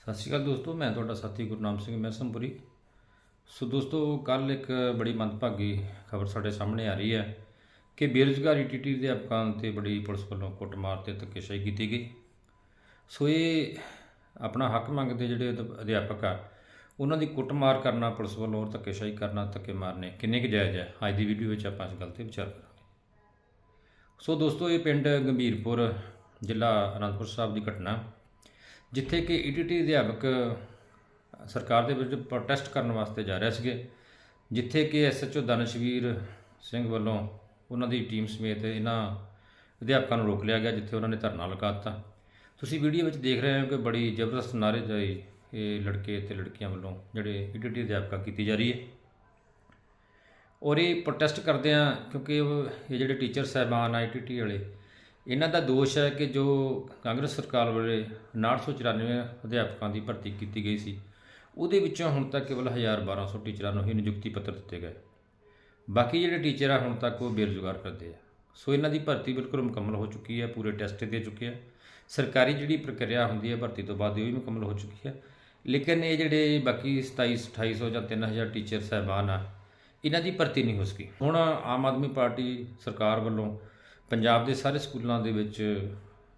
ਸਤਿ ਸ਼੍ਰੀ ਅਕਾਲ ਦੋਸਤੋ, ਮੈਂ ਤੁਹਾਡਾ ਸਾਥੀ ਗੁਰਨਾਮ ਸਿੰਘ ਮਹਿਸਮਪੁਰੀ ਸੋ ਦੋਸਤੋ ਕੱਲ ਇੱਕ ਬੜੀ ਮੰਦਭਾਗੀ ਖਬਰ ਸਾਡੇ ਸਾਹਮਣੇ ਆ ਰਹੀ ਹੈ ਕਿ ਬੇਰੁਜ਼ਗਾਰੀ ਟੀਟੀ ਦੇ ਅਧਿਆਪਕਾਂ ਤੇ ਬੜੀ ਪੁਲਿਸ ਵੱਲੋਂ ਕੁੱਟਮਾਰ ਤੇ ਧੱਕੇਸ਼ਾਹੀ ਕੀਤੀ ਗਈ। ਸੋ ਇਹ ਆਪਣਾ ਹੱਕ ਮੰਗਦੇ ਜਿਹੜੇ ਅਧ- ਅਧਿਆਪਕ ਆ, ਉਹਨਾਂ ਦੀ ਕੁੱਟਮਾਰ ਕਰਨਾ, ਪੁਲਿਸ ਵੱਲੋਂ ਔਰ ਧੱਕੇਸ਼ਾਹੀ ਕਰਨਾ, ਧੱਕੇ ਮਾਰਨੇ ਕਿੰਨੇ ਕੁ ਜਾਇਜ਼ ਹੈ? ਅੱਜ ਦੀ ਵੀਡੀਓ ਵਿੱਚ ਆਪਾਂ ਇਸ ਗੱਲ ਤੇ ਵਿਚਾਰ ਕਰਾਂਗੇ। ਸੋ ਦੋਸਤੋ, ਇਹ ਪਿੰਡ ਗੰਭੀਰਪੁਰ ਜ਼ਿਲ੍ਹਾ ਅਨੰਦਪੁਰ ਸਾਹਿਬ ਦੀ ਘਟਨਾ। ਜਿੱਥੇ ਕਿ ਈਟੀਟੀ ਅਧਿਆਪਕ ਸਰਕਾਰ ਦੇ ਵਿਰੁੱਧ ਪ੍ਰੋਟੈਸਟ ਕਰਨ ਵਾਸਤੇ ਜਾ ਰਿਹਾ ਸੀਗੇ, ਜਿੱਥੇ ਕਿ ਐਸਐਚਓ ਦਨਸ਼ਵੀਰ ਸਿੰਘ ਵੱਲੋਂ ਉਹਨਾਂ ਦੀ ਟੀਮ ਸਮੇਤ ਇਹਨਾਂ ਅਧਿਆਪਕਾਂ ਨੂੰ ਰੋਕ ਲਿਆ ਗਿਆ, ਜਿੱਥੇ ਉਹਨਾਂ ਨੇ ਧਰਨਾ ਲਗਾ ਦਿੱਤਾ। ਤੁਸੀਂ ਵੀਡੀਓ ਵਿੱਚ ਦੇਖ ਰਹੇ ਹੋ ਕਿ ਬੜੀ ਜ਼ਬਰਦਸਤ ਨਾਅਰੇਬਾਜ਼ੀ ਇਹ ਲੜਕੇ ਤੇ ਲੜਕੀਆਂ ਵੱਲੋਂ ਜਿਹੜੇ ਈਟੀਟੀ ਅਧਿਆਪਕਾਂ ਕੀਤੀ ਜਾ ਰਹੀ ਹੈ। ਔਰ ਇਹ ਪ੍ਰੋਟੈਸਟ ਕਰਦੇ ਆ ਕਿਉਂਕਿ ਇਹ ਜਿਹੜੇ ਟੀਚਰ ਸਾਹਿਬਾਨ ਆਈਟੀਟੀ ਵਾਲੇ ਇਹਨਾਂ ਦਾ ਦੋਸ਼ ਹੈ ਕਿ ਜੋ ਕਾਂਗਰਸ ਸਰਕਾਰ ਵੇਲੇ 994 ਅਧਿਆਪਕਾਂ ਦੀ ਭਰਤੀ ਕੀਤੀ ਗਈ ਸੀ, ਉਹਦੇ ਵਿੱਚੋਂ ਹੁਣ ਤੱਕ ਕੇਵਲ 1200 ਟੀਚਰਾਂ ਨੂੰ ਹੀ ਨਿਯੁਕਤੀ ਪੱਤਰ ਦਿੱਤੇ ਗਏ। ਬਾਕੀ ਜਿਹੜੇ ਟੀਚਰ ਆ, ਹੁਣ ਤੱਕ ਉਹ ਬੇਰੁਜ਼ਗਾਰ ਕਰਦੇ ਆ। ਸੋ ਇਹਨਾਂ ਦੀ ਭਰਤੀ ਬਿਲਕੁਲ ਮੁਕੰਮਲ ਹੋ ਚੁੱਕੀ ਹੈ, ਪੂਰੇ ਟੈਸਟ ਦੇ ਚੁੱਕੇ ਆ। ਸਰਕਾਰੀ ਜਿਹੜੀ ਪ੍ਰਕਿਰਿਆ ਹੁੰਦੀ ਹੈ, ਭਰਤੀ ਤੋਂ ਬਾਅਦ ਉਹ ਵੀ ਮੁਕੰਮਲ ਹੋ ਚੁੱਕੀ ਹੈ। ਲੇਕਿਨ ਇਹ ਜਿਹੜੇ ਬਾਕੀ 27 2800 ਜਾਂ 3000 ਟੀਚਰ, ਸਾਹਿਬਾਨ ਆ, ਇਹਨਾਂ ਦੀ ਭਰਤੀ ਨਹੀਂ ਹੋ ਸਕੀ। ਹੁਣ ਆਮ ਆਦਮੀ ਪਾਰਟੀ ਸਰਕਾਰ ਵੱਲੋਂ ਪੰਜਾਬ ਦੇ ਸਾਰੇ ਸਕੂਲਾਂ ਦੇ ਵਿੱਚ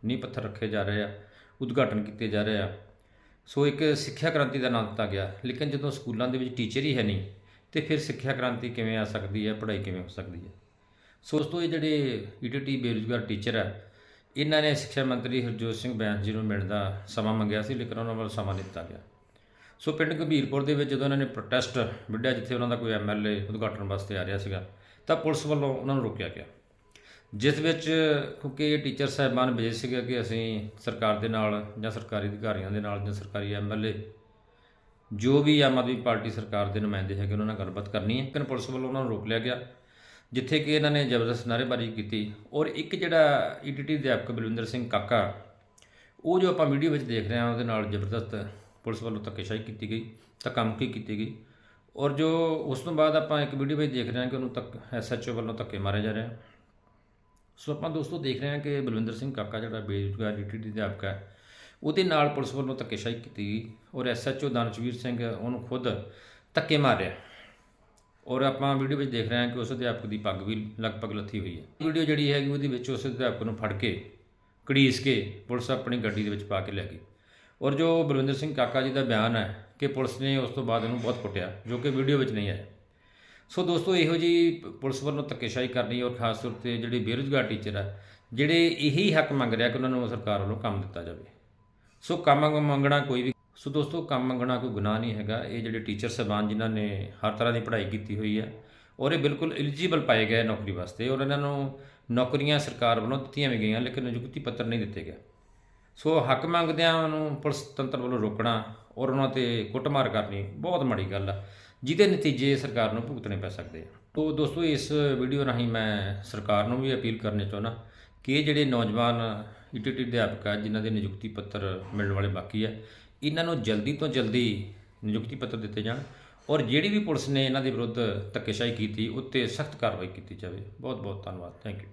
ਨੀਂਹ ਪੱਥਰ ਰੱਖੇ ਜਾ ਰਹੇ ਆ, ਉਦਘਾਟਨ ਕੀਤੇ ਜਾ ਰਹੇ ਆ। ਸੋ ਇੱਕ ਸਿੱਖਿਆ ਕ੍ਰਾਂਤੀ ਦਾ ਨਾਂ ਦਿੱਤਾ ਗਿਆ, ਲੇਕਿਨ ਜਦੋਂ ਸਕੂਲਾਂ ਦੇ ਵਿੱਚ ਟੀਚਰ ਹੀ ਹੈ ਨਹੀਂ, ਤੇ ਫਿਰ ਸਿੱਖਿਆ ਕ੍ਰਾਂਤੀ ਕਿਵੇਂ ਆ ਸਕਦੀ ਹੈ, ਪੜ੍ਹਾਈ ਕਿਵੇਂ ਹੋ ਸਕਦੀ ਹੈ? ਸੋ ਉਸ ਤੋਂ ਇਹ ਜਿਹੜੇ ਈਟੀਟੀ ਬੇਰੁਜ਼ਗਾਰ ਟੀਚਰ ਆ, ਇਹਨਾਂ ਨੇ ਸਿੱਖਿਆ ਮੰਤਰੀ ਹਰਜੋਤ ਸਿੰਘ ਬੈਂਸ ਜੀ ਨੂੰ ਮਿਲਣ ਦਾ ਸਮਾਂ ਮੰਗਿਆ ਸੀ, ਲੇਕਿਨ ਉਹਨਾਂ ਵੱਲ ਸਮਾਂ ਨਹੀਂ ਦਿੱਤਾ ਗਿਆ। ਸੋ ਪਿੰਡ ਗੰਭੀਰਪੁਰ ਦੇ ਵਿੱਚ ਜਦੋਂ ਇਹਨਾਂ ਨੇ ਪ੍ਰੋਟੈਸਟ ਵਿੱਢਿਆ, ਜਿੱਥੇ ਉਹਨਾਂ ਦਾ ਕੋਈ ਐਮਐਲਏ ਉਦਘਾਟਨ ਵਾਸਤੇ ਆ ਰਿਹਾ ਸੀਗਾ, ਤਾਂ ਪੁਲਿਸ ਵੱਲੋਂ ਉਹਨਾਂ ਨੂੰ ਰੋਕਿਆ ਗਿਆ। ਜਿਸ ਵਿੱਚ ਕਿਉਂਕਿ ਇਹ ਟੀਚਰ ਸਾਹਿਬਾਨ ਬਜੇ ਸੀਗਾ ਕਿ ਅਸੀਂ ਸਰਕਾਰ ਦੇ ਨਾਲ ਜਾਂ ਸਰਕਾਰੀ ਅਧਿਕਾਰੀਆਂ ਦੇ ਨਾਲ ਜਾਂ ਸਰਕਾਰੀ ਐਮਐਲਏ ਜੋ ਵੀ ਆਮ ਆਦਮੀ ਪਾਰਟੀ ਸਰਕਾਰ ਦੇ ਨੁਮਾਇੰਦੇ ਹੈਗੇ ਉਹਨਾਂ ਨਾਲ ਗੱਲਬਾਤ ਕਰਨੀ ਹੈ। ਲੇਕਿਨ ਪੁਲਿਸ ਵੱਲੋਂ ਉਹਨਾਂ ਨੂੰ ਰੋਕ ਲਿਆ ਗਿਆ, ਜਿੱਥੇ ਕਿ ਇਹਨਾਂ ਨੇ ਜ਼ਬਰਦਸਤ ਨਾਅਰੇਬਾਜ਼ੀ ਕੀਤੀ ਔਰ ਇੱਕ ਜਿਹੜਾ ਈਟੀਟੀ ਅਧਿਆਪਕ ਬਲਵਿੰਦਰ ਸਿੰਘ ਕਾਕਾ, ਉਹ ਜੋ ਆਪਾਂ ਵੀਡੀਓ ਵਿੱਚ ਦੇਖ ਰਹੇ ਹਾਂ, ਉਹਦੇ ਨਾਲ ਜ਼ਬਰਦਸਤ ਪੁਲਿਸ ਵੱਲੋਂ ਧੱਕੇਸ਼ਾਹੀ ਕੀਤੀ ਗਈ, ਧੱਕਾਮੁੱਕੀ ਕੀਤੀ ਗਈ ਔਰ ਜੋ ਉਸ ਤੋਂ ਬਾਅਦ ਆਪਾਂ ਇੱਕ ਵੀਡੀਓ ਵਿੱਚ ਦੇਖ ਰਹੇ ਹਾਂ ਕਿ ਉਹਨੂੰ ਤੱਕ ਐਸਐਚਓ ਵੱਲੋਂ ਧੱਕੇ ਮਾਰੇ ਜਾ ਰਹੇ ਹਨ ਸੋ ਆਪਾਂ ਦੋਸਤੋ ਦੇਖ ਰਹੇ ਹਾਂ ਕਿ ਬਲਵਿੰਦਰ ਸਿੰਘ ਕਾਕਾ ਜਿਹੜਾ ਬੇਰੁਜ਼ਗਾਰ ਡੀਟੀਡੀ ਅਧਿਆਪਕ ਹੈ, ਉਹਦੇ ਨਾਲ ਪੁਲਿਸ ਵੱਲੋਂ ਧੱਕੇਸ਼ਾਹੀ ਕੀਤੀ ਗਈ ਔਰ ਐਸਐਚਓ ਦਾਨਚਵੀਰ ਸਿੰਘ ਉਹਨੂੰ ਖੁਦ ਧੱਕੇ ਮਾਰਿਆ ਔਰ ਆਪਾਂ ਵੀਡੀਓ ਵਿੱਚ ਦੇਖ ਰਹੇ ਹਾਂ ਕਿ ਉਸ ਅਧਿਆਪਕ ਦੀ ਪੱਗ ਵੀ ਲਗਭਗ ਲੱਥੀ ਹੋਈ ਹੈ। ਵੀਡੀਓ ਜਿਹੜੀ ਹੈਗੀ ਉਹਦੇ ਵਿੱਚ ਉਸ ਅਧਿਆਪਕ ਨੂੰ ਫੜ ਕੇ, ਘੜੀਸ ਕੇ ਪੁਲਿਸ ਆਪਣੀ ਗੱਡੀ ਦੇ ਵਿੱਚ ਪਾ ਕੇ ਲੈ ਗਈ। ਔਰ ਜੋ ਬਲਵਿੰਦਰ ਸਿੰਘ ਕਾਕਾ ਜੀ ਦਾ ਬਿਆਨ ਹੈ ਕਿ ਪੁਲਿਸ ਨੇ ਉਸ ਤੋਂ ਬਾਅਦ ਉਹਨੂੰ ਬਹੁਤ ਕੁੱਟਿਆ, ਜੋ ਕਿ ਵੀਡੀਓ ਵਿੱਚ ਨਹੀਂ ਆਇਆ। ਸੋ ਦੋਸਤੋ, ਇਹੋ ਜੀ ਪੁਲਿਸ ਵੱਲੋਂ ਧੱਕੇਸ਼ਾਹੀ ਕਰਨੀ ਔਰ ਖਾਸ ਤੌਰ ਤੇ ਜਿਹੜੇ ਬੇਰੁਜ਼ਗਾਰ ਟੀਚਰ ਆ, ਜਿਹੜੇ ਇਹੀ ਹੱਕ ਮੰਗ ਰਿਹਾ ਕਿ ਉਹਨਾਂ ਨੂੰ ਸਰਕਾਰ ਵੱਲੋਂ ਕੰਮ ਦਿੱਤਾ ਜਾਵੇ। ਸੋ ਕੰਮ ਮੰਗਣਾ ਕੋਈ ਵੀ ਸੋ ਦੋਸਤੋ, ਕੰਮ ਮੰਗਣਾ ਕੋਈ ਗੁਨਾਹ ਨਹੀਂ ਹੈਗਾ। ਇਹ ਜਿਹੜੇ ਟੀਚਰ ਸਹਿਬਾਨ ਜਿਨ੍ਹਾਂ ਨੇ ਹਰ ਤਰ੍ਹਾਂ ਦੀ ਪੜ੍ਹਾਈ ਕੀਤੀ ਹੋਈ ਹੈ ਔਰ ਇਹ ਬਿਲਕੁਲ ਐਲੀਜੀਬਲ ਪਾਏ ਗਏ ਨੌਕਰੀ ਵਾਸਤੇ ਔਰ ਇਹਨਾਂ ਨੂੰ ਨੌਕਰੀਆਂ ਸਰਕਾਰ ਵੱਲੋਂ ਦਿੱਤੀਆਂ ਵੀ ਗਈਆਂ, ਲੇਕਿਨ ਨਿਯੁਕਤੀ ਪੱਤਰ ਨਹੀਂ ਦਿੱਤੇ ਗਏ। ਸੋ ਹੱਕ ਮੰਗਦਿਆਂ ਨੂੰ ਪੁਲਿਸ ਤੰਤਰ ਵੱਲੋਂ ਰੋਕਣਾ ਔਰ ਉਹਨਾਂ ਤੇ ਕੁੱਟਮਾਰ ਕਰਨੀ ਬਹੁਤ ਮਾੜੀ ਗੱਲ ਆ। ਜਿਹਦੇ ਨਤੀਜੇ ਸਰਕਾਰ ਨੂੰ ਭੁਗਤਣੇ ਪੈ ਸਕਦੇ ਆ। ਤੋ ਦੋਸਤੋ, ਇਸ ਵੀਡੀਓ ਰਾਹੀਂ ਮੈਂ ਸਰਕਾਰ ਨੂੰ ਵੀ ਅਪੀਲ ਕਰਨੀ ਚਾਹੁੰਦਾ ਕਿ ਇਹ ਜਿਹੜੇ ਨੌਜਵਾਨ ਈਟੀਟੀ ਅਧਿਆਪਕ ਆ, ਜਿਨ੍ਹਾਂ ਦੇ ਨਿਯੁਕਤੀ ਪੱਤਰ ਮਿਲਣ ਵਾਲੇ ਬਾਕੀ ਆ, ਇਹਨਾਂ ਨੂੰ ਜਲਦੀ ਤੋਂ ਜਲਦੀ ਨਿਯੁਕਤੀ ਪੱਤਰ ਦਿੱਤੇ ਜਾਣ ਔਰ ਜਿਹੜੀ ਵੀ ਪੁਲਿਸ ਨੇ ਇਹਨਾਂ ਦੇ ਵਿਰੁੱਧ ਧੱਕੇਸ਼ਾਹੀ ਕੀਤੀ, ਉੱਤੇ ਸਖਤ ਕਾਰਵਾਈ ਕੀਤੀ ਜਾਵੇ। ਬਹੁਤ ਬਹੁਤ ਧੰਨਵਾਦ। Thank you